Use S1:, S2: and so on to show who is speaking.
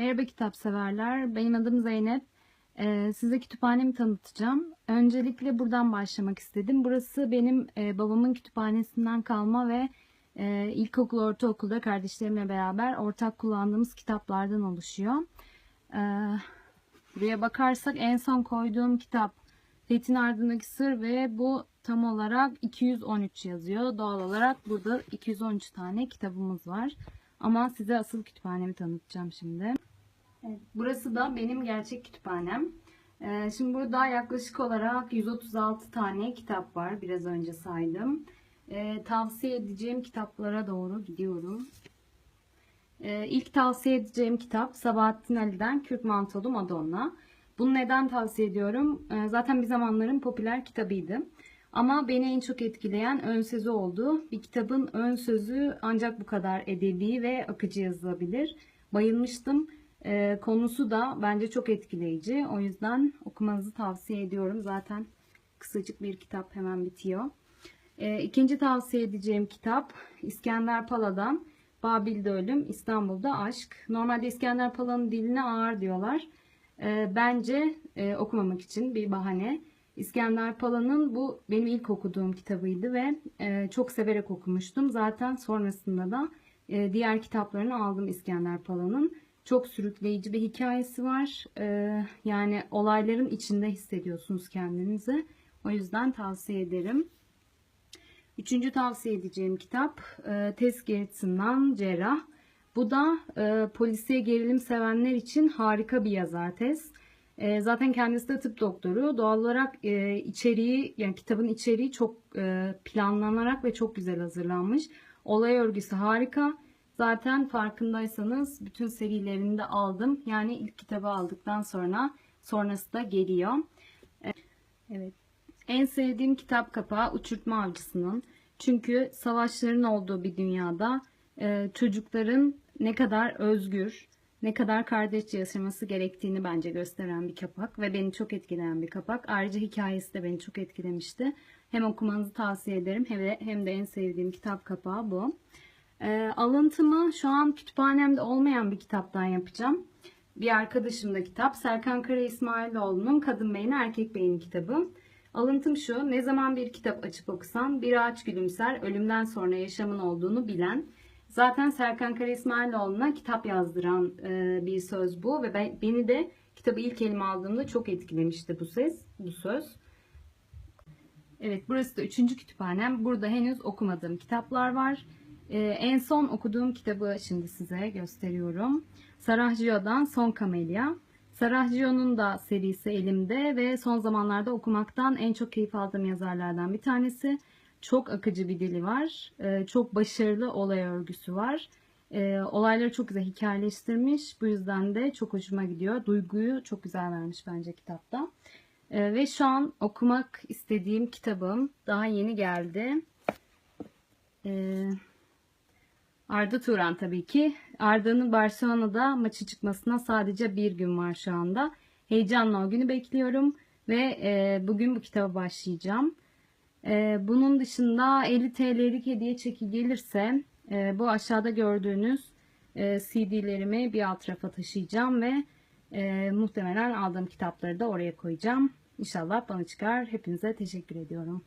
S1: Merhaba kitap severler. Benim adım Zeynep. Ee, size kütüphanemi tanıtacağım. Öncelikle buradan başlamak istedim. Burası benim e, babamın kütüphanesinden kalma ve e, ilkokul, ortaokulda kardeşlerimle beraber ortak kullandığımız kitaplardan oluşuyor. Ee, buraya bakarsak en son koyduğum kitap Fethi Ardındaki Sır ve bu tam olarak 213 yazıyor. Doğal olarak burada 213 tane kitabımız var. Ama size asıl kütüphanemi tanıtacağım şimdi. Burası da benim gerçek kütüphanem. Ee, şimdi burada yaklaşık olarak 136 tane kitap var. Biraz önce saydım. Ee, tavsiye edeceğim kitaplara doğru gidiyorum. Ee, ilk tavsiye edeceğim kitap Sabahattin Ali'den Kürk Mantolu Madonna. Bunu neden tavsiye ediyorum? Ee, zaten bir zamanların popüler kitabıydı. Ama beni en çok etkileyen ön sözü oldu. Bir kitabın ön sözü ancak bu kadar edebi ve akıcı yazılabilir. Bayılmıştım. Ee, konusu da bence çok etkileyici. O yüzden okumanızı tavsiye ediyorum. Zaten kısacık bir kitap hemen bitiyor. Ee, ikinci tavsiye edeceğim kitap İskender Pala'dan Babil'de Ölüm, İstanbul'da Aşk. Normalde İskender Pala'nın diline ağır diyorlar. Ee, bence e, okumamak için bir bahane. İskender Pala'nın bu benim ilk okuduğum kitabıydı ve e, çok severek okumuştum. Zaten sonrasında da e, diğer kitaplarını aldım İskender Pala'nın. Çok sürükleyici bir hikayesi var. E, yani olayların içinde hissediyorsunuz kendinizi. O yüzden tavsiye ederim. Üçüncü tavsiye edeceğim kitap e, Tez Gerritsen'dan Cerrah. Bu da e, polisiye gerilim sevenler için harika bir yazar Tez. E, zaten kendisi de tıp doktoru. Doğal olarak e, içeriği yani kitabın içeriği çok e, planlanarak ve çok güzel hazırlanmış. Olay örgüsü harika. Zaten farkındaysanız bütün serilerini de aldım. Yani ilk kitabı aldıktan sonra sonrası da geliyor. E, Evet. En sevdiğim kitap kapağı Uçurtma Avcısı'nın. Çünkü savaşların olduğu bir dünyada e, çocukların ne kadar özgür, ne kadar kardeşçe yaşaması gerektiğini bence gösteren bir kapak ve beni çok etkileyen bir kapak. Ayrıca hikayesi de beni çok etkilemişti. Hem okumanızı tavsiye ederim hem de, hem de en sevdiğim kitap kapağı bu. E, alıntımı şu an kütüphanemde olmayan bir kitaptan yapacağım. Bir arkadaşım da kitap. Serkan Kara İsmailoğlu'nun Kadın Beyni Erkek Beyni kitabı. Alıntım şu, ne zaman bir kitap açıp okusan bir ağaç gülümser, ölümden sonra yaşamın olduğunu bilen. Zaten Serkan Kara İsmailoğlu'na kitap yazdıran e, bir söz bu ve ben, beni de kitabı ilk elime aldığımda çok etkilemişti bu ses, bu söz. Evet, burası da üçüncü kütüphanem. Burada henüz okumadığım kitaplar var. E, en son okuduğum kitabı şimdi size gösteriyorum. Sarahcio'dan Son Kamelya. Sarahcio'nun da serisi elimde ve son zamanlarda okumaktan en çok keyif aldığım yazarlardan bir tanesi. Çok akıcı bir dili var. Ee, Çok başarılı olay örgüsü var. Ee, Olayları çok güzel hikayeleştirmiş. Bu yüzden de çok hoşuma gidiyor. Duyguyu çok güzel vermiş bence kitapta. Ee, Ve şu an okumak istediğim kitabım daha yeni geldi. Ee, Arda Turan tabii ki. Arda'nın Barcelona'da maçı çıkmasına sadece bir gün var şu anda. Heyecanla o günü bekliyorum ve e, bugün bu kitaba başlayacağım. E, bunun dışında 50 TL'lik hediye çeki gelirse e, bu aşağıda gördüğünüz e, CD'lerimi bir alt rafa taşıyacağım ve e, muhtemelen aldığım kitapları da oraya koyacağım. İnşallah bana çıkar. Hepinize teşekkür ediyorum.